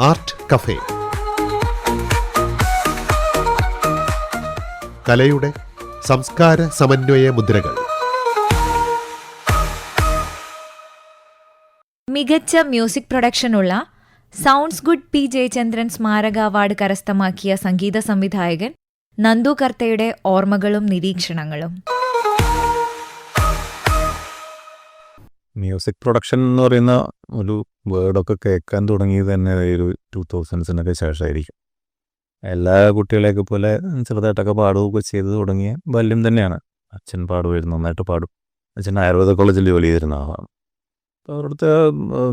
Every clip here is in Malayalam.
Art cafe. കലയുടെ സംസ്കാര സമന്വയ മുദ്രകൾ. മികച്ച മ്യൂസിക് പ്രൊഡക്ഷനുള്ള സൗണ്ട്സ് ഗുഡ് പി ജയചന്ദ്രൻ സ്മാരക അവാർഡ് കരസ്ഥമാക്കിയ സംഗീത സംവിധായകൻ നന്ദു കർത്തയുടെ ഓർമ്മകളും നിരീക്ഷണങ്ങളും. മ്യൂസിക് പ്രൊഡക്ഷൻ എന്ന് പറയുന്ന ഒരു വേർഡൊക്കെ കേൾക്കാൻ തുടങ്ങിയത് തന്നെ ഒരു ടു തൗസൻഡ്സിനൊക്കെ ശേഷമായിരിക്കും എല്ലാ കുട്ടികളെയൊക്കെ പോലെ ചെറുതായിട്ടൊക്കെ പാടുകയൊക്കെ ചെയ്ത് തുടങ്ങിയ ബാല്യം തന്നെയാണ്. അച്ഛൻ പാടുമായിരുന്നു നന്നായിട്ട് പാടും. അച്ഛൻ ആയുർവേദ കോളേജിൽ ജോലി ചെയ്തിരുന്ന ആളാണ്. അപ്പോൾ അവിടുത്തെ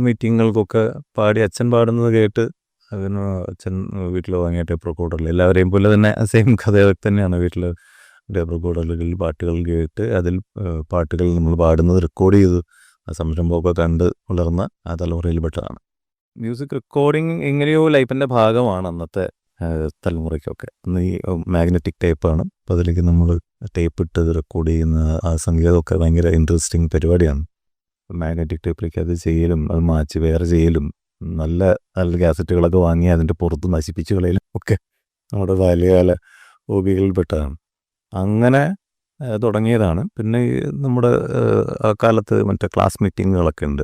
മീറ്റിങ്ങുകൾക്കൊക്കെ പാടി അച്ഛൻ പാടുന്നത് കേട്ട് അതിന് അച്ഛൻ വീട്ടിൽ വാങ്ങിയ ടേപ്പ് റെക്കോർഡറിൽ എല്ലാവരെയും പോലെ തന്നെ സെയിം കഥയൊക്കെ തന്നെയാണ് വീട്ടിൽ ടേപ്പ് റെക്കോർഡറുകളിൽ പാട്ടുകൾ കേട്ട് അതിൽ പാട്ടുകൾ നമ്മൾ പാടുന്നത് റെക്കോർഡ് ചെയ്ത്. സംരംഭമൊക്കെ കണ്ട് വളർന്ന ആ തലമുറയിൽപ്പെട്ടതാണ് മ്യൂസിക് റെക്കോർഡിങ് എങ്ങനെയോ ലൈഫിന്റെ ഭാഗമാണ് അന്നത്തെ തലമുറയ്ക്കൊക്കെ. അന്ന് ഈ മാഗ്നറ്റിക് ടേപ്പാണ്. അപ്പോൾ അതിലേക്ക് നമ്മൾ ടേപ്പ് ഇട്ട് റെക്കോർഡ് ചെയ്യുന്ന ആ സംഗീതമൊക്കെ ഭയങ്കര ഇൻട്രസ്റ്റിംഗ് പരിപാടിയാണ്. മാഗ്നറ്റിക് ടേപ്പിലേക്ക് അത് ചെയ്യലും അത് മാച്ച് വേറെ ചെയ്യലും നല്ല നല്ല കാസറ്റുകളൊക്കെ വാങ്ങി അതിന്റെ പുറത്ത് നശിപ്പിച്ച് കളയലും ഒക്കെ നമ്മുടെ ബാല്യകാല ഹോബികളിൽപ്പെട്ടതാണ് അങ്ങനെ തുടങ്ങിയതാണ്. പിന്നെ നമ്മുടെ കാലത്ത് മറ്റേ ക്ലാസ് മീറ്റിങ്ങുകളൊക്കെ ഉണ്ട്.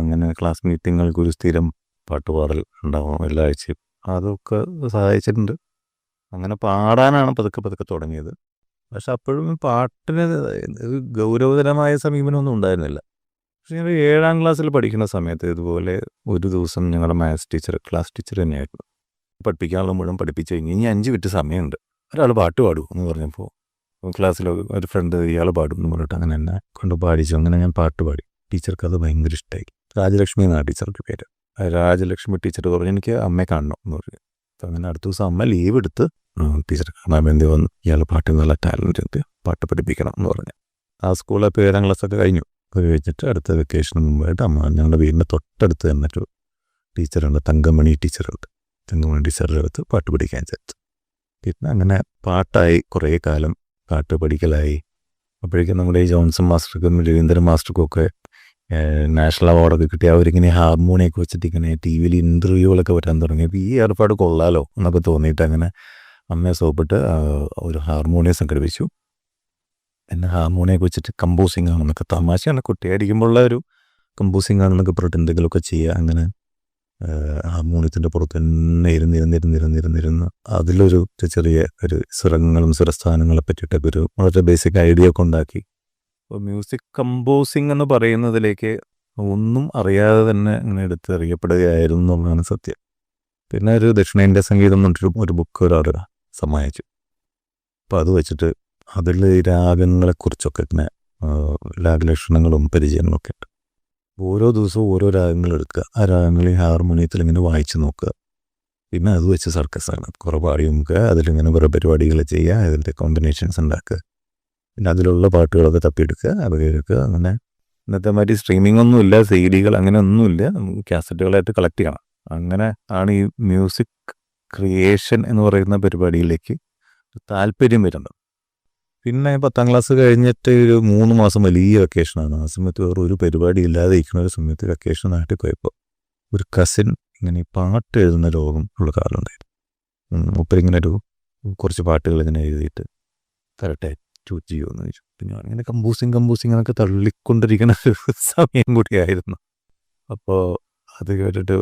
അങ്ങനെ ക്ലാസ് മീറ്റിങ്ങുകൾക്ക് ഒരു സ്ഥിരം പാട്ടുപാടൽ ഉണ്ടാവും എല്ലാ ആഴ്ചയും. അതൊക്കെ സഹായിച്ചിട്ടുണ്ട്. അങ്ങനെ പാടാനാണ് പതുക്കെ പതുക്കെ തുടങ്ങിയത്. പക്ഷെ അപ്പോഴും പാട്ടിന് ഗൗരവതരമായ സമീപനമൊന്നും ഉണ്ടായിരുന്നില്ല. പക്ഷെ ഞങ്ങൾ ഏഴാം ക്ലാസ്സിൽ പഠിക്കുന്ന സമയത്ത് ഇതുപോലെ ഒരു ദിവസം ഞങ്ങളുടെ മാത്സ് ടീച്ചർ ക്ലാസ് ടീച്ചർ തന്നെയായിരുന്നു. പഠിപ്പിക്കാനുള്ള മുഴുവൻ പഠിപ്പിച്ച് കഴിഞ്ഞ് ഇനി അഞ്ച് വിറ്റ് സമയമുണ്ട്. ഒരാൾ പാട്ട് പാടൂ എന്ന് പറഞ്ഞപ്പോൾ ക്ലാസ്സിൽ ഒരു ഫ്രണ്ട് ഇയാൾ പാടും എന്ന് പറഞ്ഞിട്ട് അങ്ങനെ എന്നെ കൊണ്ട് പാടിച്ചു. അങ്ങനെ ഞാൻ പാട്ട് പാടി. ടീച്ചർക്ക് അത് ഭയങ്കര ഇഷ്ടമായി രാജലക്ഷ്മി എന്നാണ് ടീച്ചർക്ക് പേര്. രാജലക്ഷ്മി ടീച്ചർ പറഞ്ഞു എനിക്ക് അമ്മയെ കാണണം എന്ന് പറഞ്ഞു. അങ്ങനെ അടുത്ത ദിവസം അമ്മ ലീവ് എടുത്ത് ടീച്ചർ കാണാൻ വേണ്ടി വന്നു ഇയാൾ പാട്ട് നല്ല ടാലന്റ് ഉണ്ട്. പാട്ട് പഠിപ്പിക്കണം എന്ന് പറഞ്ഞു. ആ സ്കൂളിൽ ഇപ്പോൾ ഏഴാം ക്ലാസ്സൊക്കെ കഴിഞ്ഞു. അത് കഴിഞ്ഞിട്ട് അടുത്ത വെക്കേഷന് മുമ്പായിട്ട് അമ്മ ഞങ്ങളുടെ വീടിന്റെ തൊട്ടടുത്ത് തന്നിട്ട് ടീച്ചറുണ്ട്. തങ്കമണി ടീച്ചറുണ്ട്. തങ്കമണി ടീച്ചറുടെ അടുത്ത് പാട്ട് പഠിക്കാൻ ചേർത്തു പിന്നെ അങ്ങനെ പാട്ടായി കുറേ കാലം പാട്ട് പഠിക്കലായി അപ്പോഴേക്കും നമ്മുടെ ഈ ജോൺസൺ മാസ്റ്റർക്കും രവീന്ദ്രൻ മാസ്റ്റർക്കും ഒക്കെ നാഷണൽ അവാർഡൊക്കെ കിട്ടി. അവരിങ്ങനെ ഹാർമോണിയൊക്കെ വെച്ചിട്ട് ഇങ്ങനെ ടി വിയിൽ ഇന്റർവ്യൂകളൊക്കെ വരാൻ തുടങ്ങി. അപ്പോൾ ഈ ഏർപ്പാട് കൊള്ളാലോ എന്നൊക്കെ തോന്നിയിട്ട് അങ്ങനെ അമ്മയെ സോപ്പിട്ട് ഒരു ഹാർമോണിയം സംഘടിപ്പിച്ചു. എന്നെ ഹാർമോണിയൊക്കെ വെച്ചിട്ട് കമ്പോസിങ് ആണെന്നൊക്കെ തമാശയാണ്. കുട്ടിയായിരിക്കുമ്പോഴുള്ള ഒരു കമ്പോസിങ് ആണെന്നൊക്കെ പറഞ്ഞിട്ട് എന്തെങ്കിലുമൊക്കെ ചെയ്യുക അങ്ങനെ ഹാർമോണിയത്തിന്റെ പുറത്ത് തന്നെ ഇരുന്ന് ഇരുന്നിരുന്ന് ഇരുന്നിരുന്നിരുന്ന് അതിലൊരു ചെറിയ ഒരു സ്വരങ്ങളും സ്വരസ്ഥാനങ്ങളെ പറ്റിയിട്ടൊക്കെ ഒരു വളരെ ബേസിക് ഐഡിയ ഒക്കെ ഉണ്ടാക്കി. മ്യൂസിക് കമ്പോസിംഗ് എന്ന് പറയുന്നതിലേക്ക് ഒന്നും അറിയാതെ തന്നെ ഇങ്ങനെ എടുത്തറിയപ്പെടുകയായിരുന്നു എന്നുള്ളതാണ് സത്യം. പിന്നെ ഒരു ദക്ഷിണേന്ത്യ സംഗീതം എന്ന് പറഞ്ഞിട്ട് ഒരു ബുക്ക് ഒരാൾ സമ്മാനിച്ചു. അപ്പം അത് വെച്ചിട്ട് അതിൽ രാഗങ്ങളെക്കുറിച്ചൊക്കെ ഇങ്ങനെ ആ, രാഗലക്ഷണങ്ങളും പരിചയങ്ങളൊക്കെ ഉണ്ട് ഓരോ ദിവസവും ഓരോ രാഗങ്ങൾ എടുക്കുക. ആ രാഗങ്ങൾ ഈ ഹാർമോണിയത്തിൽ ഇങ്ങനെ വായിച്ചു നോക്കുക. പിന്നെ അത് വെച്ച് സർക്കസാണ് കുറേ പാടി നോക്കുക അതിലിങ്ങനെ വേറെ പരിപാടികൾ ചെയ്യുക. അതിന്റെ കോമ്പിനേഷൻസ് ഉണ്ടാക്കുക. പിന്നെ അതിലുള്ള പാട്ടുകളൊക്കെ തപ്പിയെടുക്കുക. അത് കേൾക്കുക. അങ്ങനെ ഇന്നത്തെ മാതിരി സ്ട്രീമിംഗ് ഒന്നുമില്ല സി ഡികൾ അങ്ങനെ ഒന്നുമില്ല നമുക്ക് കാസറ്റുകളായിട്ട് കളക്ട് ചെയ്യണം. അങ്ങനെ ആണ് ഈ മ്യൂസിക് ക്രിയേഷൻ എന്ന് പറയുന്ന പരിപാടിയിലേക്ക് താല്പര്യം വരുന്നത്. പിന്നെ പത്താം ക്ലാസ് കഴിഞ്ഞിട്ട് ഒരു മൂന്ന് മാസം വലിയ വെക്കേഷനാണ് ആ സമയത്ത് വേറെ ഒരു പരിപാടി ഇല്ലാതെ ഇരിക്കുന്ന ഒരു സമയത്ത് വെക്കേഷൻ നാട്ടിൽ പോയപ്പോൾ ഒരു കസിൻ ഇങ്ങനെ പാട്ട് എഴുതുന്ന രോഗം ഉള്ള കാലമുണ്ടായിരുന്നു. മൂപ്പരിങ്ങനെ ഒരു കുറച്ച് പാട്ടുകൾ ഇങ്ങനെ എഴുതിയിട്ട് തരട്ടെ ചൂസ് ചെയ്യുമെന്ന് ചോദിച്ചു. പിന്നെ ഞാനിങ്ങനെ കമ്പോസിങ് കമ്പോസിങ് എന്നൊക്കെ തള്ളിക്കൊണ്ടിരിക്കുന്ന ഒരു സമയം കൂടിയായിരുന്നു. അപ്പോൾ അത് കേട്ടിട്ട്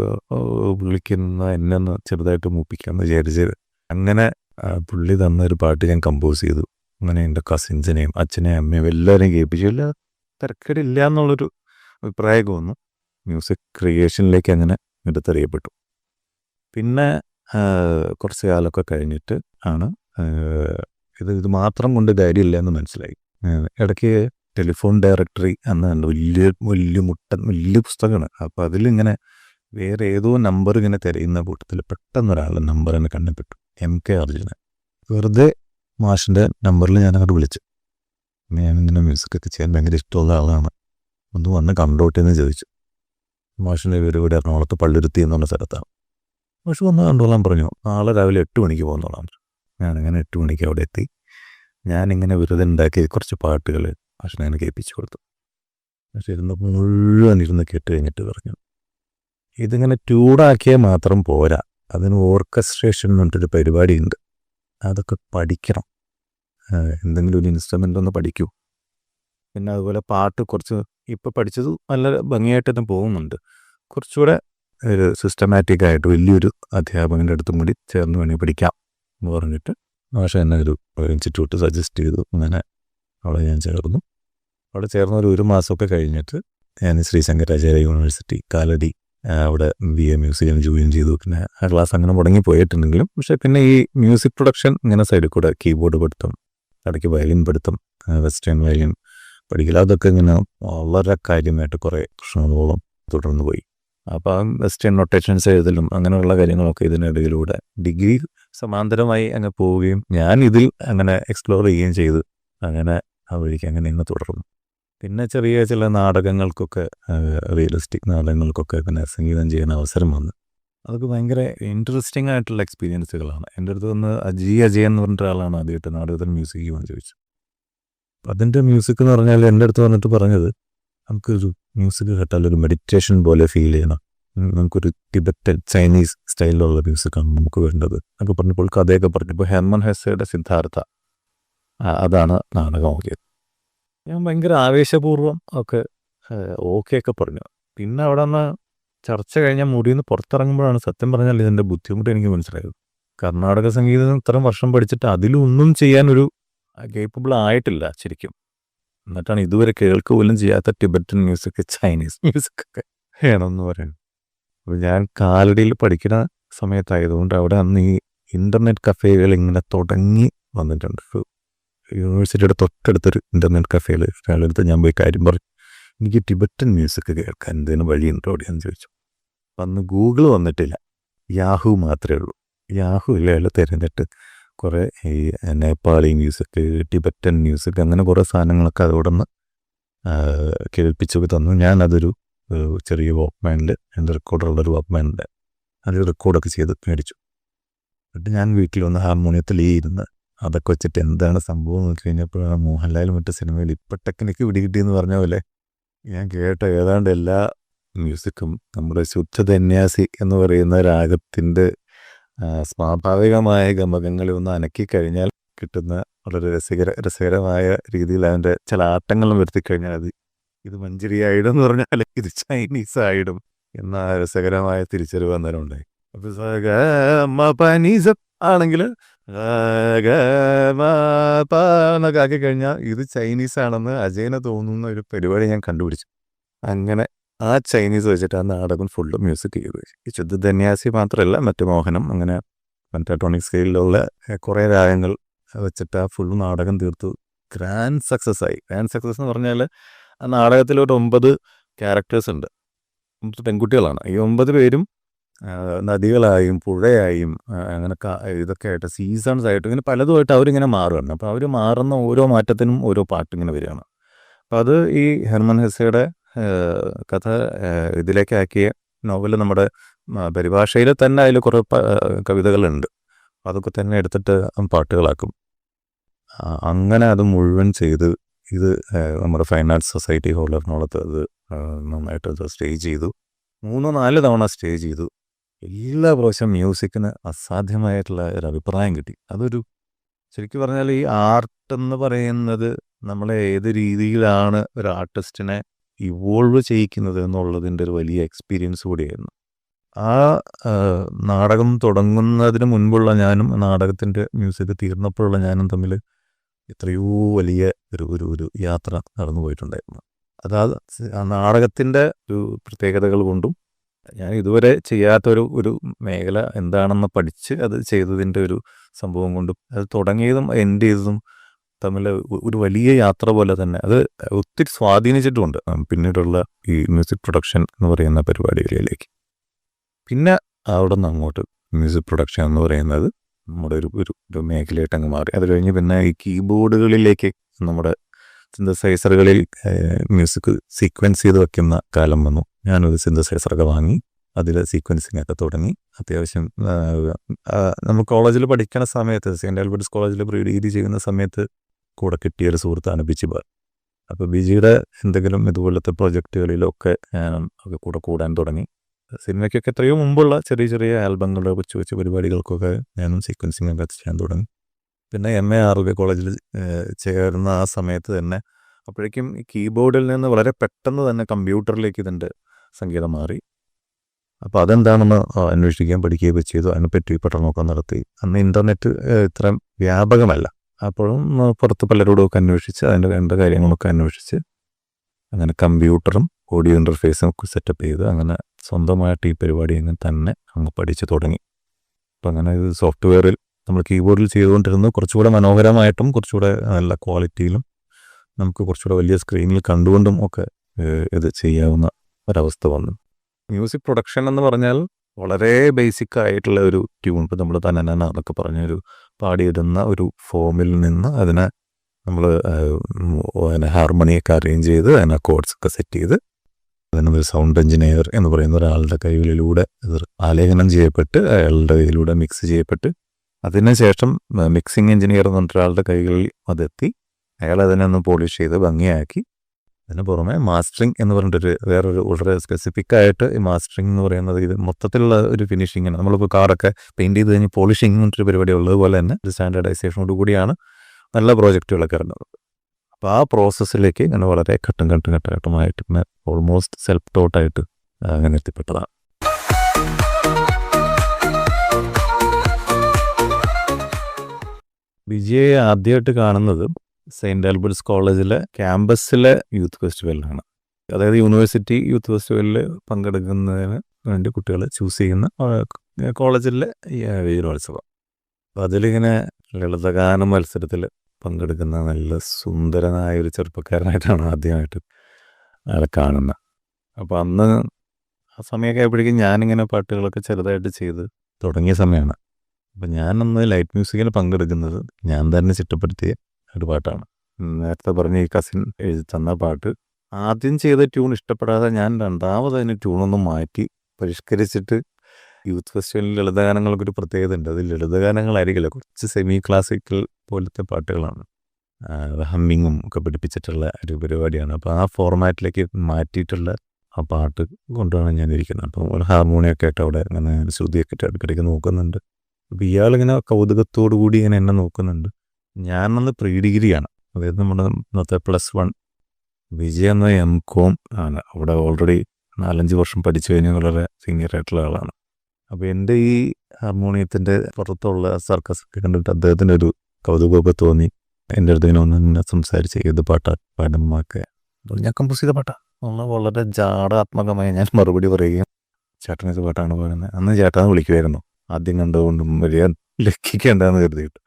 വിളിക്കുന്ന എന്നെ ഒന്ന് ചെറുതായിട്ട് മൂപ്പിക്കാമെന്ന് വിചാരിച്ചത് അങ്ങനെ പുള്ളി തന്ന ഒരു പാട്ട് ഞാൻ കമ്പോസ് ചെയ്തു. അങ്ങനെ എന്റെ കസിൻസിനെയും അച്ഛനെയും അമ്മയും എല്ലാവരെയും കേൾപ്പിച്ചു. എല്ലാ തിരക്കേടില്ല എന്നുള്ളൊരു അഭിപ്രായമൊക്കെ വന്നു മ്യൂസിക് ക്രിയേഷനിലേക്ക് അങ്ങനെ എടുത്തറിയപ്പെട്ടു. പിന്നെ കുറച്ച് കാലമൊക്കെ കഴിഞ്ഞിട്ട് ആണ് ഇത് ഇത് മാത്രം കൊണ്ട് കാര്യമില്ല എന്ന് മനസ്സിലായി ഇടയ്ക്ക് ടെലിഫോൺ ഡയറക്ടറി എന്ന വലിയ വലിയ മുട്ട വലിയ പുസ്തകമാണ്. അപ്പോൾ അതിലിങ്ങനെ വേറെ ഏതോ നമ്പർ ഇങ്ങനെ തിരയുന്ന കൂട്ടത്തിൽ പെട്ടെന്ന് ഒരാളുടെ നമ്പർ എന്നെ കണ്ടപ്പെട്ടു എം കെ അർജുനൻ വെറുതെ മാഷിന്റെ നമ്പറിൽ ഞാൻ അങ്ങോട്ട് വിളിച്ചു. ഞാൻ ഇങ്ങനെ മ്യൂസിക് ഒക്കെ ചെയ്യാൻ ഭയങ്കര ഇഷ്ടമുള്ള ആളാണ്. ഒന്ന് വന്ന് കണ്ടോട്ടെ എന്ന് ചോദിച്ചു. മാഷിന്റെ വീട് ഇവിടെ എറണാകുളത്ത് പള്ളുരുത്തി എന്നുള്ള സ്ഥലത്താണ്. മാഷ് വന്ന് കണ്ടോളാൻ പറഞ്ഞു. നാളെ രാവിലെ എട്ട് മണിക്ക് പോകുന്നോളാം. ഞാനിങ്ങനെ എട്ട് മണിക്ക് അവിടെ എത്തി. ഞാനിങ്ങനെ വെറുതെ ഉണ്ടാക്കി കുറച്ച് പാട്ടുകൾ മാഷിനെ അങ്ങനെ കേൾപ്പിച്ചു കൊടുത്തു. പക്ഷെ ഇരുന്ന് മുഴുവൻ ഇരുന്ന് കേട്ട് കഴിഞ്ഞിട്ട് പറഞ്ഞു. ഇതിങ്ങനെ ട്യൂണാക്കിയാൽ മാത്രം പോരാ. അതിന് ഓർക്കസ്ട്രേഷൻ എന്ന് പറഞ്ഞിട്ടൊരു പരിപാടിയുണ്ട്. അതൊക്കെ പഠിക്കണം. എന്തെങ്കിലും ഒരു ഇൻസ്ട്രുമെന്റ് ഒന്ന് പഠിക്കൂ. പിന്നെ അതുപോലെ പാട്ട് കുറച്ച് ഇപ്പോൾ പഠിച്ചത് നല്ല ഭംഗിയായിട്ട് തന്നെ പോകുന്നുണ്ട്. കുറച്ചുകൂടെ ഒരു സിസ്റ്റമാറ്റിക് ആയിട്ട് വലിയൊരു അധ്യാപകന്റെ അടുത്തും കൂടി ചേർന്ന് വേണമെങ്കിൽ പഠിക്കാം എന്ന് പറഞ്ഞിട്ട് മാഷ എന്നെ ഒരു ഇൻസ്റ്റിറ്റ്യൂട്ട് സജസ്റ്റ് ചെയ്തു. അങ്ങനെ അവിടെ ഞാൻ ചേർന്നു. അവിടെ ചേർന്ന ഒരു ഒരു മാസമൊക്കെ കഴിഞ്ഞിട്ട് ഞാൻ ശ്രീ ശങ്കരാചാര്യ യൂണിവേഴ്സിറ്റി കാലടി അവിടെ ബി എ മ്യൂസിയം ജോയിൻ ചെയ്തു. പിന്നെ ആ ക്ലാസ് അങ്ങനെ മുടങ്ങി പോയിട്ടുണ്ടെങ്കിലും പക്ഷെ പിന്നെ ഈ മ്യൂസിക് പ്രൊഡക്ഷൻ ഇങ്ങനെ സൈഡിൽ കൂടെ കീബോർഡ് പഠിത്തം ഇടയ്ക്ക് വയലിൻ പഠിത്തം വെസ്റ്റേൺ വയലിൻ പഠിക്കില്ല അതൊക്കെ ഇങ്ങനെ വളരെ കാര്യമായിട്ട് കുറേ വർഷങ്ങളോളം തുടർന്ന് പോയി. അപ്പോൾ ആ വെസ്റ്റേൺ നൊട്ടേഷൻസ് എഴുതലും അങ്ങനെയുള്ള കാര്യങ്ങളൊക്കെ ഇതിനിടയിലൂടെ ഡിഗ്രി സമാന്തരമായി അങ്ങ് പോവുകയും ഞാൻ ഇതിൽ അങ്ങനെ എക്സ്പ്ലോർ ചെയ്യുകയും ചെയ്തു. അങ്ങനെ ആ വഴിക്ക് അങ്ങനെ ഇന്ന് തുടർന്നു. പിന്നെ ചെറിയ ചില നാടകങ്ങൾക്കൊക്കെ റിയലിസ്റ്റിക് നാടകങ്ങൾക്കൊക്കെ പിന്നെ സംഗീതം ചെയ്യാൻ അവസരം വന്നു. അതൊക്കെ ഭയങ്കര ഇൻട്രസ്റ്റിംഗ് ആയിട്ടുള്ള എക്സ്പീരിയൻസുകളാണ് എന്റെ അടുത്ത് വന്ന് അജി അജയ് എന്ന് പറഞ്ഞിട്ട് ഒരാളാണ് ആദ്യമായിട്ട് നാടകത്തിൽ മ്യൂസിക് ചെയ്യുമെന്ന് ചോദിച്ചു അപ്പം അതിന്റെ മ്യൂസിക് എന്ന് പറഞ്ഞാൽ എന്റെ അടുത്ത് വന്നിട്ട് പറഞ്ഞത് നമുക്കൊരു മ്യൂസിക് കേട്ടാൽ ഒരു മെഡിറ്റേഷൻ പോലെ ഫീൽ ചെയ്യണം. നമുക്കൊരു ടിബറ്റൻ ചൈനീസ് സ്റ്റൈലിലുള്ള മ്യൂസിക്കാണ് നമുക്ക് വേണ്ടത്. എന്നൊക്കെ പറഞ്ഞപ്പോൾ കഥയൊക്കെ പറഞ്ഞപ്പോൾ ഹെർമൻ ഹെസയുടെ സിദ്ധാർത്ഥ അതാണ് നാടകം നോക്കിയത് ഞാൻ ഭയങ്കര ആവേശപൂർവം ഒക്കെ ഓക്കെ ഒക്കെ പറഞ്ഞു. പിന്നെ അവിടെ നിന്ന് ചർച്ച കഴിഞ്ഞ മുറിയിൽ നിന്ന് പുറത്തിറങ്ങുമ്പോഴാണ് സത്യം പറഞ്ഞാൽ ഇതിന്റെ ബുദ്ധിമുട്ട് എനിക്ക് മനസ്സിലായത്. കർണാടക സംഗീതം ഇത്രയും വർഷം പഠിച്ചിട്ട് അതിലൊന്നും ചെയ്യാനൊരു കേപ്പബിൾ ആയിട്ടില്ല ശരിക്കും. എന്നിട്ടാണ് ഇതുവരെ കേൾക്കുക പോലും ചെയ്യാത്ത ടിബറ്റൻ മ്യൂസിക് ചൈനീസ് മ്യൂസിക് ഒക്കെ വേണമെന്ന് പറയുന്നത്. അപ്പോൾ ഞാൻ കാലടിയിൽ പഠിക്കുന്ന സമയത്തായതുകൊണ്ട് അവിടെ അന്ന് ഈ ഇന്റർനെറ്റ് കഫേകൾ ഇങ്ങനെ തുടങ്ങി വന്നിട്ടുണ്ട്. യൂണിവേഴ്സിറ്റിയുടെ തൊട്ടടുത്തൊരു ഇന്റർനെറ്റ് കഫേയിൽ ഒരാളെടുത്ത് ഞാൻ പോയി കാര്യം പറഞ്ഞു. എനിക്ക് ടിബറ്റൻ മ്യൂസിക് കേൾക്കാൻ എന്തെങ്കിലും വഴിയുണ്ടോ അവിടെ? എന്ന് ചോദിച്ചു. അന്ന് ഗൂഗിൾ വന്നിട്ടില്ല. യാഹു മാത്രമേ ഉള്ളൂ. യാഹു ഇല്ല? അയാൾ തിരഞ്ഞിട്ട് കുറേ ഈ നേപ്പാളി മ്യൂസിക് ടിബറ്റൻ മ്യൂസിക് അങ്ങനെ കുറേ സാധനങ്ങളൊക്കെ അതോടെ നിന്ന് കേൾപ്പിച്ചു തന്നു. ഞാനതൊരു ചെറിയ വാക്ക്മാനിൽ എന്റെ റെക്കോർഡുള്ളൊരു വോക്ക്മാനിന്റെ അതിൽ റെക്കോർഡൊക്കെ ചെയ്ത് മേടിച്ചു. എന്നിട്ട് ഞാൻ വീട്ടിൽ വന്ന് ഹാർമോണിയത്തിൽ ഈ ഇരുന്ന് അതൊക്കെ വെച്ചിട്ട് എന്താണ് സംഭവം എന്ന് വെച്ച് കഴിഞ്ഞപ്പോഴാണ് മോഹൻലാൽ മറ്റു സിനിമയിൽ ഇപ്പം ടെക്നിക്ക് പിടികിട്ടിയെന്ന് പറഞ്ഞ പോലെ ഞാൻ കേട്ട ഏതാണ്ട് എല്ലാ മ്യൂസിക്കും നമ്മുടെ ശുദ്ധ ധന്യാസി എന്ന് പറയുന്ന രാഗത്തിന്റെ സ്വാഭാവികമായ ഗമകങ്ങളിൽ ഒന്ന് അനക്കി കഴിഞ്ഞാൽ കിട്ടുന്ന വളരെ രസകര രസകരമായ രീതിയിൽ അതിന്റെ ചില ആട്ടങ്ങളും വരുത്തി കഴിഞ്ഞാൽ അത് ഇത് മഞ്ചരി ആയിടും എന്ന് പറഞ്ഞാൽ ഇത് ചൈനീസ് ആയിടും എന്ന രസകരമായ തിരിച്ചറിവ് അന്നേരം ഉണ്ടായി. ആണെങ്കിൽ എന്നൊക്കെ ആക്കി കഴിഞ്ഞാൽ ഇത് ചൈനീസ് ആണെന്ന് അജയന് തോന്നുന്ന ഒരു പരിപാടി ഞാൻ കണ്ടുപിടിച്ചു. അങ്ങനെ ആ ചൈനീസ് വെച്ചിട്ട് ആ നാടകം ഫുള്ള് മ്യൂസിക് ചെയ്ത് ശുദ്ധ ധന്യാസി മാത്രമല്ല മറ്റു മോഹനം അങ്ങനെ പെന്റാട്ടോണിക് സ്കെയിലുള്ള കുറേ രാഗങ്ങൾ വെച്ചിട്ട് ആ ഫുൾ നാടകം തീർത്തു. ഗ്രാൻഡ് സക്സസ് ആയി. ഗ്രാൻഡ് സക്സസ് എന്ന് പറഞ്ഞാൽ ആ നാടകത്തിൽ ഒരു ഒമ്പത് ക്യാരക്ടേഴ്സ് ഉണ്ട്. പെൺകുട്ടികളാണ്. ഈ ഒമ്പത് പേരും നദികളായും പുഴയായും അങ്ങനെ ഇതൊക്കെ ആയിട്ട് സീസൺസ് ആയിട്ട് ഇങ്ങനെ പലതുമായിട്ട് അവരിങ്ങനെ മാറുകയാണ്. അപ്പോൾ അവർ മാറുന്ന ഓരോ മാറ്റത്തിനും ഓരോ പാട്ട് ഇങ്ങനെ വരികയാണ്. അപ്പോൾ അത് ഈ ഹെർമൻ ഹെസയുടെ കഥ ഇതിലേക്കാക്കിയ നോവൽ നമ്മുടെ പരിഭാഷയിൽ തന്നെ അതിൽ കുറേ കവിതകളുണ്ട്. അതൊക്കെ തന്നെ എടുത്തിട്ട് പാട്ടുകളാക്കും. അങ്ങനെ അത് മുഴുവൻ ചെയ്ത് ഇത് നമ്മുടെ ഫൈൻ ആർട്സ് സൊസൈറ്റി ഹോളറിനോളത്ത് അത് നന്നായിട്ട് അത് സ്റ്റേ ചെയ്തു. മൂന്നോ നാല് തവണ സ്റ്റേജ് ചെയ്തു. എല്ലാ പ്രാവശ്യം മ്യൂസിക്കിന് അസാധ്യമായിട്ടുള്ള ഒരു അഭിപ്രായം കിട്ടി. അതൊരു ശരിക്കും പറഞ്ഞാൽ ഈ ആർട്ട് എന്ന് പറയുന്നത് നമ്മളെ ഏത് രീതിയിലാണ് ഒരു ആർട്ടിസ്റ്റിനെ ഇവോൾവ് ചെയ്യിക്കുന്നത് എന്നുള്ളതിന്റെ ഒരു വലിയ എക്സ്പീരിയൻസ് കൂടിയായിരുന്നു. ആ നാടകം തുടങ്ങുന്നതിന് മുൻപുള്ള ഞാനും നാടകത്തിന്റെ മ്യൂസിക് തീർന്നപ്പോഴുള്ള ഞാനും തമ്മിൽ എത്രയോ വലിയ ഒരു ഒരു ഒരു യാത്ര നടന്നു പോയിട്ടുണ്ടായിരുന്നു. അതാ ആ നാടകത്തിന്റെ ഒരു പ്രത്യേകതകൾ കൊണ്ടും ഞാൻ ഇതുവരെ ചെയ്യാത്തൊരു ഒരു മേഖല എന്താണെന്ന് പഠിച്ച് അത് ചെയ്തതിന്റെ ഒരു സംഭവം കൊണ്ട് അത് തുടങ്ങിയതും എൻഡ് ചെയ്തതും തമ്മിൽ ഒരു വലിയ യാത്ര പോലെ തന്നെ. അത് ഒത്തിരി സ്വാധീനിച്ചിട്ടുമുണ്ട് പിന്നീടുള്ള ഈ മ്യൂസിക് പ്രൊഡക്ഷൻ എന്ന് പറയുന്ന പരിപാടികളിലേക്ക്. പിന്നെ അവിടെ നിന്ന് അങ്ങോട്ട് മ്യൂസിക് പ്രൊഡക്ഷൻ എന്ന് പറയുന്നത് നമ്മുടെ ഒരു ഒരു ഒരു മേഖലയായിട്ട് അങ്ങ് മാറി. അത് കഴിഞ്ഞ് പിന്നെ ഈ കീബോർഡുകളിലേക്ക് നമ്മുടെ സിന്തസൈസറുകളിൽ മ്യൂസിക് സീക്വൻസ് ചെയ്ത് വെക്കുന്ന കാലം വന്നു. ഞാനൊരു സിന്തസൈസറൊക്കെ വാങ്ങി അതിൽ സീക്വൻസിങ് ഒക്കെ തുടങ്ങി. അത്യാവശ്യം നമ്മൾ കോളേജിൽ പഠിക്കുന്ന സമയത്ത് സെന്റ് ആൽബർട്ട്സ് കോളേജിൽ പ്രീ ഡിഗ്രി ചെയ്യുന്ന സമയത്ത് കൂടെ കിട്ടിയ ഒരു സുഹൃത്താണ് ബിജി ബാർ. അപ്പോൾ ബിജിയുടെ എന്തെങ്കിലും ഇതുപോലത്തെ പ്രൊജക്റ്റുകളിലൊക്കെ ഒക്കെ കൂടെ കൂടാൻ തുടങ്ങി. സിനിമയ്ക്കൊക്കെ എത്രയോ മുമ്പുള്ള ചെറിയ ചെറിയ ആൽബങ്ങളുടെ കൊച്ചു കൊച്ചു പരിപാടികൾക്കൊക്കെ ഞാനും സീക്വൻസിങ് ഒക്കെ ചെയ്യാൻ തുടങ്ങി. പിന്നെ എം എ ആർ കോളേജിൽ ചേർന്ന ആ സമയത്ത് തന്നെ അപ്പോഴേക്കും കീബോർഡിൽ നിന്ന് വളരെ പെട്ടെന്ന് തന്നെ കമ്പ്യൂട്ടറിലേക്ക് ഇതിന്റെ സംഗീതം മാറി. അപ്പോൾ അതെന്താണെന്ന് അന്വേഷിക്കുകയും പഠിക്കുകയൊക്കെ ചെയ്തു. അതിനെപ്പറ്റി പഠനമൊക്കെ നടത്തി. അന്ന് ഇന്റർനെറ്റ് ഇത്രയും വ്യാപകമല്ല. അപ്പോഴും പുറത്ത് പലരോടുമൊക്കെ അന്വേഷിച്ച് അതിന്റെ വേണ്ട കാര്യങ്ങളൊക്കെ അന്വേഷിച്ച് അങ്ങനെ കമ്പ്യൂട്ടറും ഓഡിയോ ഇന്റർഫേസും ഒക്കെ സെറ്റപ്പ് ചെയ്ത് അങ്ങനെ സ്വന്തമായിട്ട് ഈ പരിപാടി അങ്ങനെ തന്നെ അങ്ങ് പഠിച്ചു തുടങ്ങി. അപ്പോൾ അങ്ങനെ ഇത് സോഫ്റ്റ്വെയറിൽ നമ്മൾ കീബോർഡിൽ ചെയ്തുകൊണ്ടിരുന്നത് കുറച്ചുകൂടെ മനോഹരമായിട്ടും കുറച്ചുകൂടെ നല്ല ക്വാളിറ്റിയിലും നമുക്ക് കുറച്ചുകൂടെ വലിയ സ്ക്രീനിൽ കണ്ടുകൊണ്ടും ഒക്കെ ഇത് ചെയ്യാവുന്ന ഒരവസ്ഥ വന്നു. മ്യൂസിക് പ്രൊഡക്ഷൻ എന്ന് പറഞ്ഞാൽ വളരെ ബേസിക് ആയിട്ടുള്ള ഒരു ട്യൂൺ. ഇപ്പം നമ്മൾ തന്നെ എന്നൊക്കെ പറഞ്ഞൊരു പാടിയിടുന്ന ഒരു ഫോമിൽ നിന്ന് അതിനെ നമ്മൾ അതിനെ ഹാർമണിയൊക്കെ അറേഞ്ച് ചെയ്ത് അതിനെ കോഡ്സ് ഒക്കെ സെറ്റ് ചെയ്ത് അതിനൊരു സൗണ്ട് എഞ്ചിനീയർ എന്ന് പറയുന്ന ഒരാളുടെ ഇത് ആലേഖനം ചെയ്യപ്പെട്ട് അയാളുടെ ഇതിലൂടെ മിക്സ് ചെയ്യപ്പെട്ട് അതിനുശേഷം മിക്സിംഗ് എഞ്ചിനീയർ എന്ന് പറഞ്ഞിട്ടൊരാളുടെ കൈകളിൽ അതെത്തി. അയാൾ അതിനെ ഒന്ന് പോളിഷ് ചെയ്ത് ഭംഗിയാക്കി. അതിന് പുറമെ മാസ്റ്ററിങ് എന്ന് പറഞ്ഞിട്ടൊരു വേറൊരു വളരെ സ്പെസിഫിക് ആയിട്ട് ഈ മാസ്റ്ററിങ് എന്ന് പറയുന്നത് ഇത് മൊത്തത്തിലുള്ള ഒരു ഫിനിഷിംഗ് ആണ്. നമ്മളിപ്പോൾ കാറൊക്കെ പെയിന്റ് ചെയ്ത് കഴിഞ്ഞ് പോളിഷിംഗ് എന്നൊരു പരിപാടി ഉള്ളതുപോലെ തന്നെ ഒരു സ്റ്റാൻഡേർഡൈസേഷനോട് കൂടിയാണ് നല്ല പ്രോജക്റ്റുകളൊക്കെ ഇറങ്ങുന്നത്. അപ്പോൾ ആ പ്രോസസ്സിലേക്ക് ഇങ്ങനെ വളരെ ഘട്ടം ഘട്ടം ഘട്ടം ഘട്ടമായിട്ട് ഇങ്ങനെ ഓൾമോസ്റ്റ് സെൽഫ് ടോട്ടായിട്ട് അങ്ങനെ എത്തിപ്പെട്ടതാണ്. വിജയെ ആദ്യമായിട്ട് കാണുന്നത് സെയിന്റ് ആൽബർട്ട്സ് കോളേജിലെ ക്യാമ്പസിലെ യൂത്ത് ഫെസ്റ്റിവലിലാണ്. അതായത് യൂണിവേഴ്സിറ്റി യൂത്ത് ഫെസ്റ്റിവലിൽ പങ്കെടുക്കുന്നതിന് വേണ്ടി കുട്ടികൾ ചൂസ് ചെയ്യുന്ന കോളേജിലെ വീരോത്സവം അപ്പോൾ അതിലിങ്ങനെ ലളിതഗാന മത്സരത്തിൽ പങ്കെടുക്കുന്ന നല്ല സുന്ദരനായ ഒരു ചെറുപ്പക്കാരനായിട്ടാണ് ആദ്യമായിട്ട് അയാളെ കാണുന്നത് അപ്പോൾ അന്ന് ആ സമയമൊക്കെ ആയപ്പോഴേക്കും ഞാനിങ്ങനെ പാട്ടുകളൊക്കെ ചെറുതായിട്ട് ചെയ്ത് തുടങ്ങിയ സമയമാണ്. അപ്പം ഞാനന്ന് ലൈറ്റ് മ്യൂസിക്കിൽ പങ്കെടുക്കുന്നത് ഞാൻ തന്നെ ചിട്ടപ്പെടുത്തിയ ഒരു പാട്ടാണ്. നേരത്തെ പറഞ്ഞ ഈ കസിൻ എഴുതി തന്ന പാട്ട്. ആദ്യം ചെയ്ത ട്യൂൺ ഇഷ്ടപ്പെടാതെ ഞാൻ രണ്ടാമത് അതിന് ട്യൂണൊന്ന് മാറ്റി പരിഷ്കരിച്ചിട്ട് യൂത്ത് ഫെസ്റ്റിവലിൽ ലളിതഗാനങ്ങൾക്ക് ഒരു പ്രത്യേകത ഉണ്ട്. അത് ലളിതഗാനങ്ങളായിരിക്കില്ല. കുറച്ച് സെമി ക്ലാസിക്കൽ പോലത്തെ പാട്ടുകളാണ്. ഹമ്മിങ്ങും ഒക്കെ പഠിപ്പിച്ചിട്ടുള്ള ഒരു പരിപാടിയാണ്. അപ്പോൾ ആ ഫോർമാറ്റിലേക്ക് മാറ്റിയിട്ടുള്ള ആ പാട്ട് കൊണ്ടാണ് ഞാൻ ഇരിക്കുന്നത് അപ്പം ഒരു ഹാർമോണിയൊക്കെ ആയിട്ട് അവിടെ അങ്ങനെ ശ്രുതിയൊക്കെ ഇട്ട് ഇടയ്ക്കിടയ്ക്ക് നോക്കുന്നുണ്ട്. അപ്പോൾ ഇയാളിങ്ങനെ കൗതുകത്തോടു കൂടി ഇങ്ങനെ എന്നെ നോക്കുന്നുണ്ട്. ഞാനന്ന് പ്രീ ഡിഗ്രിയാണ് അതായത് നമ്മുടെ ഇന്നത്തെ പ്ലസ് വൺ. വിജയ എന്ന എം കോം ആണ്. അവിടെ ഓൾറെഡി നാലഞ്ച് വർഷം പഠിച്ചു കഴിഞ്ഞ വളരെ സീനിയർ ആയിട്ടുള്ള ആളാണ്. അപ്പോൾ എന്റെ ഈ ഹാർമോണിയത്തിന്റെ പുറത്തുള്ള സർക്കസ് ഒക്കെ കണ്ടിട്ട് അദ്ദേഹത്തിന്റെ ഒരു കൗതുകമൊക്കെ തോന്നി. എന്റെ അടുത്ത് ഇങ്ങനെ ഒന്ന് സംസാരിച്ച് ഏത് പാട്ടാണ് പാടുമ്പോഴൊക്കെ ഞാൻ കമ്പോസ് ചെയ്ത പാട്ടാണ് ഒന്ന് വളരെ ജാടാത്മകമായി ഞാൻ മറുപടി പറയുകയും ചേട്ടൻ ഇത് പാട്ടാണ് പാടുന്നത്? അന്ന് ചേട്ടാന്ന് വിളിക്കുമായിരുന്നു ആദ്യം കണ്ടുകൊണ്ടും വലിയ ലക്കിക്കേണ്ടെന്ന് കരുതിയിട്ട്.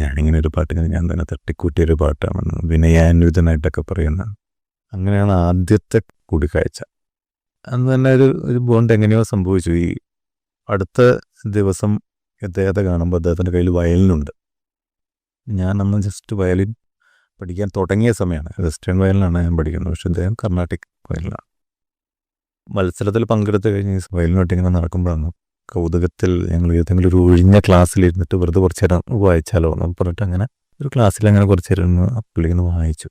ഞാനിങ്ങനെ ഒരു പാട്ട് ഞാൻ തന്നെ തട്ടിക്കൂട്ടിയ ഒരു പാട്ടാണ് വിനയാന്വിതനായിട്ടൊക്കെ പറയുന്നത് അങ്ങനെയാണ് ആദ്യത്തെ കൂടിക്കാഴ്ച. അന്ന് തന്നെ ഒരു ഒരു ബോണ്ട് എങ്ങനെയോ സംഭവിച്ചു. ഈ അടുത്ത ദിവസം അദ്ദേഹത്തെ കാണുമ്പോൾ അദ്ദേഹത്തിന്റെ കയ്യിൽ വയലിനുണ്ട്. ഞാൻ അന്ന് ജസ്റ്റ് വയലിൻ പഠിക്കാൻ തുടങ്ങിയ സമയമാണ് വെസ്റ്റേൺ വയലിനാണ് ഞാൻ പഠിക്കുന്നത്. പക്ഷെ അദ്ദേഹം കർണാട്ടിക് വയലിനാണ്. മത്സരത്തിൽ പങ്കെടുത്ത് കഴിഞ്ഞ് വയലിനോട്ട് ഇങ്ങനെ നടക്കുമ്പോഴാണ് കൗതുകത്തിൽ ഞങ്ങൾ ഏതെങ്കിലും ഒരു ഒഴിഞ്ഞ ക്ലാസ്സിൽ ഇരുന്നിട്ട് വെറുതെ കുറച്ച് നേരം വായിച്ചാലോ എന്ന് പറഞ്ഞിട്ട് അങ്ങനെ ഒരു ക്ലാസ്സിൽ അങ്ങനെ കുറച്ച് നേരം ഇരുന്ന് പുള്ളി ഇങ്ങനെ വായിച്ചു.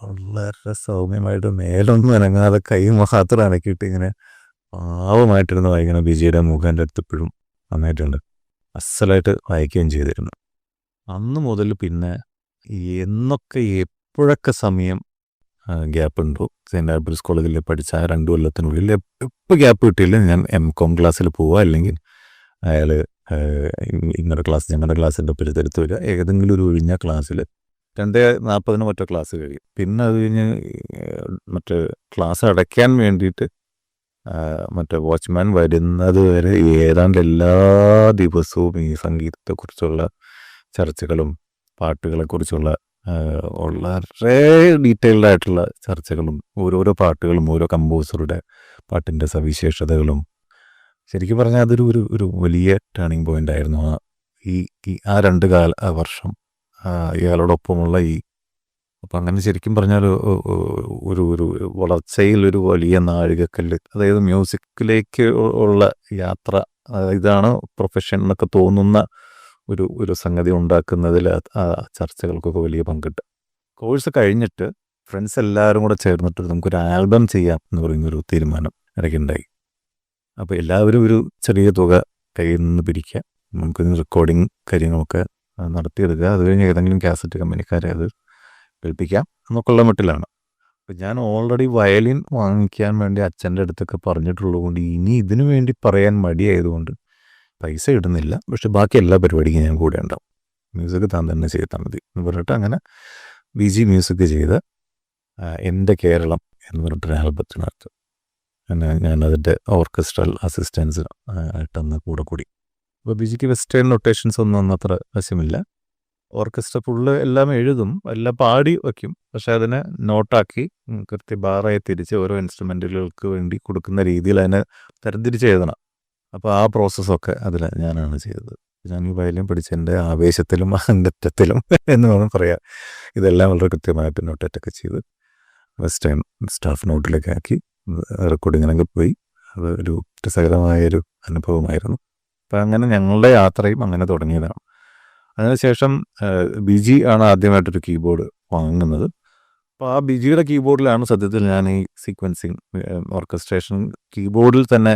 വളരെ സൗമ്യമായിട്ട് മേലൊന്നും അനങ്ങാതെ കൈ മാത്രം അനക്കിയിട്ട് ഇങ്ങനെ പാവമായിട്ടിരുന്ന് വായിക്കണം ബിജിയുടെ മുഖം എന്റെ അടുത്ത് ഇപ്പോഴും നന്നായിട്ടുണ്ട്. അസലായിട്ട് വായിക്കുകയും ചെയ്തിരുന്നു. അന്ന് മുതൽ പിന്നെ എന്നൊക്കെ എപ്പോഴൊക്കെ സമയം ഗ്യാപ്പ് ഉണ്ടോ സെന്റ് ആൽബർട്സ് കോളേജിൽ പഠിച്ച ആ രണ്ട് കൊല്ലത്തിനുള്ളിൽ എപ്പോൾ ഗ്യാപ്പ് കിട്ടിയില്ല. ഞാൻ എം കോം ക്ലാസ്സിൽ പോവുക അല്ലെങ്കിൽ അയാൾ ഇങ്ങയുടെ ക്ലാസ് ഞങ്ങളുടെ ക്ലാസ്സിന്റെ പരിസരത്ത് വരിക. ഏതെങ്കിലും ഒരു ഒഴിഞ്ഞ ക്ലാസ്സിൽ രണ്ടേ നാൽപ്പതിന് മറ്റോ ക്ലാസ് കഴിയും. പിന്നെ അത് കഴിഞ്ഞ് മറ്റേ ക്ലാസ് അടയ്ക്കാൻ വേണ്ടിയിട്ട് മറ്റേ വാച്ച്മാൻ വരുന്നത് വരെ ഏതാണ്ട് എല്ലാ ദിവസവും ഈ സംഗീതത്തെക്കുറിച്ചുള്ള ചർച്ചകളും പാട്ടുകളെക്കുറിച്ചുള്ള വളരെ ഡീറ്റെയിൽഡ് ആയിട്ടുള്ള ചർച്ചകളും ഓരോരോ പാട്ടുകളും ഓരോ കമ്പോസറുടെ പാട്ടിന്റെ സവിശേഷതകളും. ശരിക്കും പറഞ്ഞാൽ അതൊരു ഒരു ഒരു വലിയ ടേണിംഗ് പോയിന്റ് ആയിരുന്നു. ആ ഈ ആ രണ്ട് കാല വർഷം ഇയാളോടൊപ്പമുള്ള ഈ അപ്പം അങ്ങനെ ശരിക്കും പറഞ്ഞാൽ ഒരു ഒരു വളർച്ചയിൽ ഒരു വലിയ നാഴികക്കല്ല്. അതായത് മ്യൂസിക്കിലേക്ക് ഉള്ള യാത്ര ഇതാണ് പ്രൊഫഷൻ എന്നൊക്കെ തോന്നുന്ന ഒരു ഒരു സംഗതി ഉണ്ടാക്കുന്നതിൽ ആ- ചർച്ചകൾക്കൊക്കെ വലിയ പങ്കിട്ട്. കോഴ്സ് കഴിഞ്ഞിട്ട് ഫ്രണ്ട്സ് എല്ലാവരും കൂടെ ചേർന്നിട്ട് നമുക്കൊരു ആൽബം ചെയ്യാം എന്ന് പറയുന്നൊരു തീരുമാനം ഇടയ്ക്കുണ്ടായി അപ്പോൾ എല്ലാവരും ഒരു ചെറിയ തുക കയ്യിൽ നിന്ന് പിരിക്കുക. നമുക്കിന്ന് റെക്കോർഡിങ് കാര്യങ്ങളൊക്കെ നടത്തിയെടുക്കുക. അത് കഴിഞ്ഞ് ഏതെങ്കിലും കാസറ്റ് കമ്പനിക്കാരെ അത് കേൾപ്പിക്കാം എന്നൊക്കെയുള്ള മട്ടിലാണ്. അപ്പം ഞാൻ ഓൾറെഡി വയലിൻ വാങ്ങിക്കാൻ വേണ്ടി അച്ഛന്റെ അടുത്തൊക്കെ പറഞ്ഞിട്ടുള്ളതുകൊണ്ട് ഇനി ഇതിനു വേണ്ടി പറയാൻ മടിയായതുകൊണ്ട് പൈസ ഇടുന്നില്ല. പക്ഷെ ബാക്കി എല്ലാ പരിപാടിക്കും ഞാൻ കൂടെ ഉണ്ടാവും. മ്യൂസിക് താൻ തന്നെ ചെയ്താൽ മതി എന്ന് പറഞ്ഞിട്ട് അങ്ങനെ വി ജി മ്യൂസിക് ചെയ്ത് എന്റെ കേരളം എന്ന് പറഞ്ഞിട്ടൊരു ആൽബത്തിനകത്ത് പിന്നെ ഞാനതിന്റെ ഓർക്കസ്ട്രൽ അസിസ്റ്റൻസ് ആയിട്ടന്ന് കൂടെ കൂടി. അപ്പോൾ ബിജിക്ക് വെസ്റ്റേൺ നൊട്ടേഷൻസ് ഒന്നും അന്നത്ര അത്ര വശമില്ല ഓർക്കസ്ട്ര ഫുള്ള് എല്ലാം എഴുതും എല്ലാം പാടി വയ്ക്കും. പക്ഷെ അതിനെ നോട്ടാക്കി കൃത്യ ബാറായി തിരിച്ച് ഓരോ ഇൻസ്ട്രുമെന്റുകൾക്ക് വേണ്ടി കൊടുക്കുന്ന രീതിയിൽ അതിനെ തരംതിരിച്ച് എഴുതണം. അപ്പോൾ ആ പ്രോസസ്സൊക്കെ അതിൽ ഞാനാണ് ചെയ്തത്. ഞാൻ ഈ വയലിൻ പഠിച്ചതിന്റെ ആവേശത്തിലും അന്തറ്റത്തിലും എന്ന് വേണം പറയാം ഇതെല്ലാം വളരെ കൃത്യമായിട്ട് പിന്നോട്ടേറ്റൊക്കെ ചെയ്ത് ടൈം സ്റ്റാഫ് നോട്ടിലൊക്കെ ആക്കി. റെക്കോർഡിങ്ങിനൊക്കെ പോയി. അത് ഒരു രസകരമായൊരു അനുഭവമായിരുന്നു. അപ്പം അങ്ങനെ ഞങ്ങളുടെ യാത്രയും അങ്ങനെ തുടങ്ങിയതാണ്. അതിനുശേഷം ബി ജി ആണ് ആദ്യമായിട്ടൊരു കീബോർഡ് വാങ്ങുന്നത്. അപ്പോൾ ആ ബിജിയുടെ കീബോർഡിലാണ് സത്യത്തിൽ ഞാൻ ഈ സീക്വൻസിങ് ഓർക്കസ്ട്രേഷൻ കീബോർഡിൽ തന്നെ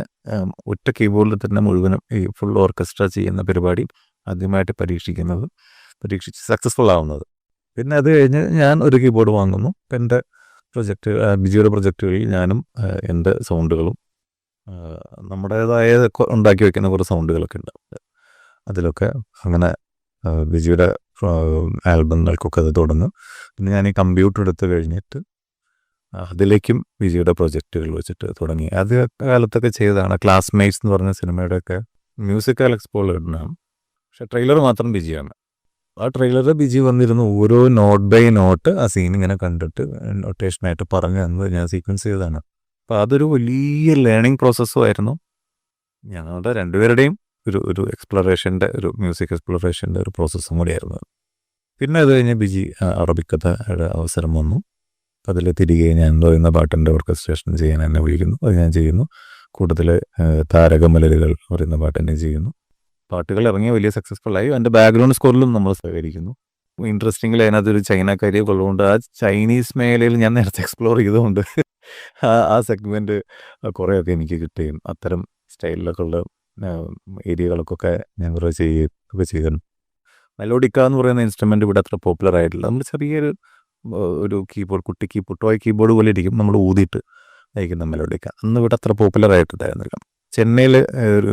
ഒറ്റ കീബോർഡിൽ തന്നെ മുഴുവനും ഈ ഫുൾ ഓർക്കസ്ട്ര ചെയ്യുന്ന പരിപാടി ആദ്യമായിട്ട് പരീക്ഷിക്കുന്നത് പരീക്ഷിച്ച് സക്സസ്ഫുൾ ആവുന്നത്. പിന്നെ അത് കഴിഞ്ഞ് ഞാൻ ഒരു കീബോർഡ് വാങ്ങുന്നു. എന്റെ പ്രൊജക്റ്റ് ബിജിയുടെ പ്രൊജക്റ്റുകളിൽ ഞാനും എന്റെ സൗണ്ടുകളും നമ്മുടേതായ ഉണ്ടാക്കി വെക്കുന്ന കുറേ സൗണ്ടുകളൊക്കെ ഉണ്ട്. അതിലൊക്കെ അങ്ങനെ ബിജിയുടെ ആൽബങ്ങൾക്കൊക്കെ അത് തുടങ്ങും. പിന്നെ ഞാൻ ഈ കമ്പ്യൂട്ടർ എടുത്ത് കഴിഞ്ഞിട്ട് അതിലേക്കും വിജയുടെ പ്രൊജക്റ്റുകൾ വെച്ചിട്ട് തുടങ്ങി. അത് കാലത്തൊക്കെ ചെയ്തതാണ്. ക്ലാസ്മേറ്റ്സ് എന്ന് പറഞ്ഞ സിനിമയുടെ സിനിമയുടെയൊക്കെ മ്യൂസിക്കൽ എക്സ്പോളാണ് പക്ഷെ ട്രെയിലർ മാത്രം ബിജിയാണ്. ആ ട്രെയിലർ ബിജി വന്നിരുന്നു ഓരോ നോട്ട് ബൈ നോട്ട് ആ സീൻ ഇങ്ങനെ കണ്ടിട്ട് നൊട്ടേഷനായിട്ട് പറഞ്ഞു തന്നത് ഞാൻ സീക്വൻസ് ചെയ്തതാണ്. അപ്പോൾ അതൊരു വലിയ ലേണിംഗ് പ്രോസസ്സും ആയിരുന്നു. ഞങ്ങളുടെ രണ്ടുപേരുടെയും ഒരു ഒരു എക്സ്പ്ലറേഷന്റെ ഒരു മ്യൂസിക് എക്സ്പ്ലറേഷന്റെ ഒരു പ്രോസസ്സും കൂടിയായിരുന്നു. പിന്നെ അത് കഴിഞ്ഞ് ബിജി അറബിക് കഥയുടെ അവസരം വന്നു. അതിൽ തിരികെ ഞാൻ പറയുന്ന പാട്ടിന്റെ ഓർക്കസ്ട്രേഷൻ ചെയ്യാൻ എന്നെ വിളിക്കുന്നു. അത് ഞാൻ ചെയ്യുന്നു. കൂടുതൽ താരകമലരുകൾ പറയുന്ന പാട്ട് എന്നെ ചെയ്യുന്നു. പാട്ടുകൾ ഇറങ്ങിയ വലിയ സക്സസ്ഫുൾ ആയി. എന്റെ ബാക്ക്ഗ്രൗണ്ട് സ്കോറിലും നമ്മൾ സഹകരിക്കുന്നു. ഇൻട്രസ്റ്റിംഗിൽ അതിനകത്തൊരു ചൈനക്കാരി ഉള്ളതുകൊണ്ട് ആ ചൈനീസ് മേഖലയിൽ ഞാൻ നേരത്തെ എക്സ്പ്ലോർ ചെയ്തുകൊണ്ട് ആ സെഗ്മെന്റ് കുറേയൊക്കെ എനിക്ക് കിട്ടുകയും അത്തരം സ്റ്റൈലിലൊക്കെ ഉള്ള ഏരിയകളൊക്കെ ഞങ്ങൾ ചെയ്യുകയൊക്കെ ചെയ്തിരുന്നു മെലോഡിക്ക എന്ന് പറയുന്ന ഇൻസ്ട്രുമെന്റ് ഇവിടെ അത്ര പോപ്പുലർ ആയിട്ടില്ല. നമ്മൾ ചെറിയൊരു ഒരു കീബോർഡ് കുട്ടി കീബോർഡ് ടോയ് കീബോർഡ് പോലെ ഇരിക്കും. നമ്മൾ ഊതിയിട്ട് നയിക്കുന്ന മെലോഡിക്ക. അന്ന് ഇവിടെ അത്ര പോപ്പുലർ ആയിട്ടുണ്ടായിരുന്നില്ല ചെന്നൈയിൽ ഒരു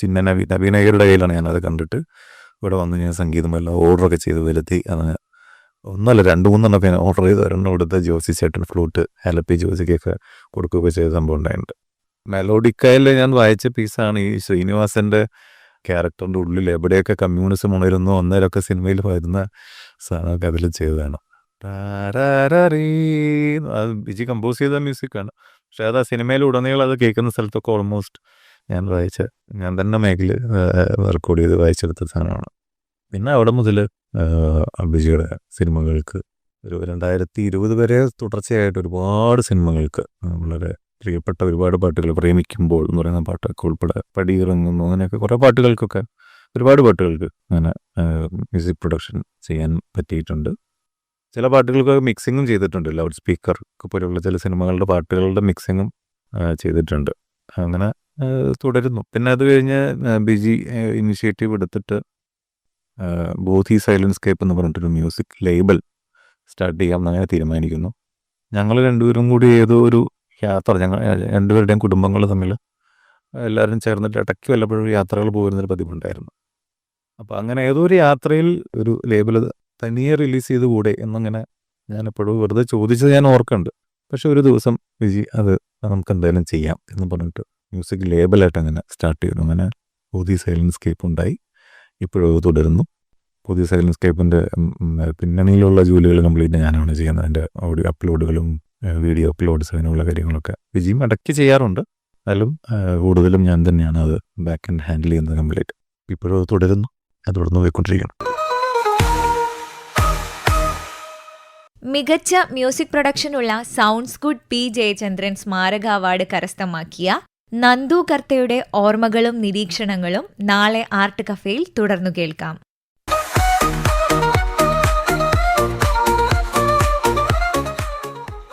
ചിന്ന നവീൻ നവീനയ്യരുടെ കയ്യിലാണ് ഞാനത് കണ്ടിട്ട്. ഇവിടെ വന്ന് ഞാൻ സംഗീതം എല്ലാം ഓർഡറൊക്കെ ചെയ്ത് വരുത്തി. അങ്ങനെ ഒന്നല്ല രണ്ട് മൂന്നെണ്ണമൊക്കെ ഞാൻ ഓർഡർ ചെയ്ത് ഒരെണ്ണം കൊടുത്ത് ജോസി ചേട്ടൻ ഫ്ലൂട്ട് ഹലപ്പി ജോസിക്കൊക്കെ കൊടുക്കുകയൊക്കെ ചെയ്ത സംഭവം ഉണ്ടായിട്ടുണ്ട്. മെലോഡിക്കയിൽ ഞാൻ വായിച്ച പീസാണ് ഈ ശ്രീനിവാസന്റെ ക്യാരക്ടറിന്റെ ഉള്ളിൽ എവിടെയൊക്കെ കമ്മ്യൂണിസം ഉണരുന്നു ഒന്നേരൊക്കെ സിനിമയിൽ വരുന്ന സാധനമൊക്കെ അതിൽ ചെയ്തതാണ്. ബിജി കമ്പോസ് ചെയ്ത മ്യൂസിക്കാണ്. പക്ഷെ അത് ആ സിനിമയിൽ ഉടനീളം അത് കേൾക്കുന്ന സ്ഥലത്തൊക്കെ ഓൾമോസ്റ്റ് ഞാൻ വായിച്ച ഞാൻ തന്നെ മേഖല റെക്കോർഡ് ചെയ്ത് വായിച്ചെടുത്ത സാധനമാണ്. പിന്നെ അവിടെ മുതൽ ബിജിയുടെ സിനിമകൾക്ക് ഒരു രണ്ടായിരത്തി ഇരുപത് വരെ തുടർച്ചയായിട്ട് ഒരുപാട് സിനിമകൾക്ക് വളരെ പ്രിയപ്പെട്ട ഒരുപാട് പാട്ടുകൾ പ്രേമിക്കുമ്പോൾ എന്ന് പറയുന്ന പാട്ടൊക്കെ ഉൾപ്പെടെ പടിയിറങ്ങുന്നു. അങ്ങനെയൊക്കെ കുറേ പാട്ടുകൾക്കൊക്കെ ഒരുപാട് പാട്ടുകൾക്ക് അങ്ങനെ മ്യൂസിക് പ്രൊഡക്ഷൻ ചെയ്യാൻ പറ്റിയിട്ടുണ്ട്. ചില പാട്ടുകൾക്കൊക്കെ മിക്സിങ്ങും ചെയ്തിട്ടുണ്ട്. ലൗഡ് സ്പീക്കർ പോലെയുള്ള ചില സിനിമകളുടെ പാട്ടുകളുടെ മിക്സിങ്ങും ചെയ്തിട്ടുണ്ട്. അങ്ങനെ തുടരുന്നു. പിന്നെ അത് കഴിഞ്ഞ് ബിജി ഇനിഷ്യേറ്റീവ് എടുത്തിട്ട് ബോധി സൈലൻസ് കേപ്പ് എന്ന് പറഞ്ഞിട്ടൊരു മ്യൂസിക് ലേബൽ സ്റ്റാർട്ട് ചെയ്യാം എന്നങ്ങനെ തീരുമാനിക്കുന്നു. ഞങ്ങൾ രണ്ടുപേരും കൂടി ഏതോ ഒരു യാത്ര ഞങ്ങൾ രണ്ടുപേരുടെയും കുടുംബങ്ങൾ തമ്മിൽ എല്ലാവരും ചേർന്നിട്ട് ഇടയ്ക്ക് വല്ലപ്പോഴും യാത്രകൾ പോകുന്നൊരു പതിവുണ്ടായിരുന്നു. അപ്പോൾ അങ്ങനെ ഏതോ ഒരു യാത്രയിൽ ഒരു ലേബിൾ തനിയെ റിലീസ് ചെയ്ത് കൂടെ എന്നങ്ങനെ ഞാൻ എപ്പോഴും വെറുതെ ചോദിച്ചത് ഞാൻ ഓർക്കുന്നുണ്ട് പക്ഷെ ഒരു ദിവസം വിജി അത് നമുക്ക് എന്തായാലും ചെയ്യാം എന്ന് പറഞ്ഞിട്ട് മ്യൂസിക് ലേബലായിട്ട് അങ്ങനെ സ്റ്റാർട്ട് ചെയ്തു. അങ്ങനെ പുതിയ സൈലൻസ് കേപ്പ് ഉണ്ടായി. ഇപ്പോഴും തുടരുന്നു. പുതിയ സൈലൻസ് കേപ്പിന്റെ പിന്നണിയിലുള്ള ജോലികൾ കംപ്ലീറ്റ് ഞാനാണ് ചെയ്യുന്നത്. അതിന്റെ ഓഡിയോ അപ്ലോഡുകളും വീഡിയോ അപ്ലോഡ്സ് അങ്ങനെയുള്ള കാര്യങ്ങളൊക്കെ വിജയും ഇടയ്ക്ക് ചെയ്യാറുണ്ട്. എന്നാലും കൂടുതലും ഞാൻ തന്നെയാണ് അത് ബാക്ക് ആൻഡ് ഹാൻഡിൽ ചെയ്യുന്നത് കംപ്ലീറ്റ് ഇപ്പോഴും അത് തുടരുന്നു. അത് തുടർന്ന് പോയിക്കൊണ്ടിരിക്കണം മികച്ച മ്യൂസിക് പ്രൊഡക്ഷനുള്ള സൗണ്ട്സ് ഗുഡ് പി ജയചന്ദ്രൻ സ്മാരക അവാർഡ് കരസ്ഥമാക്കിയ നന്ദു കർത്തയുടെ ഓർമ്മകളും നിരീക്ഷണങ്ങളും നാളെ ആർട്ട് കഫേയിൽ തുടർന്നു കേൾക്കാം.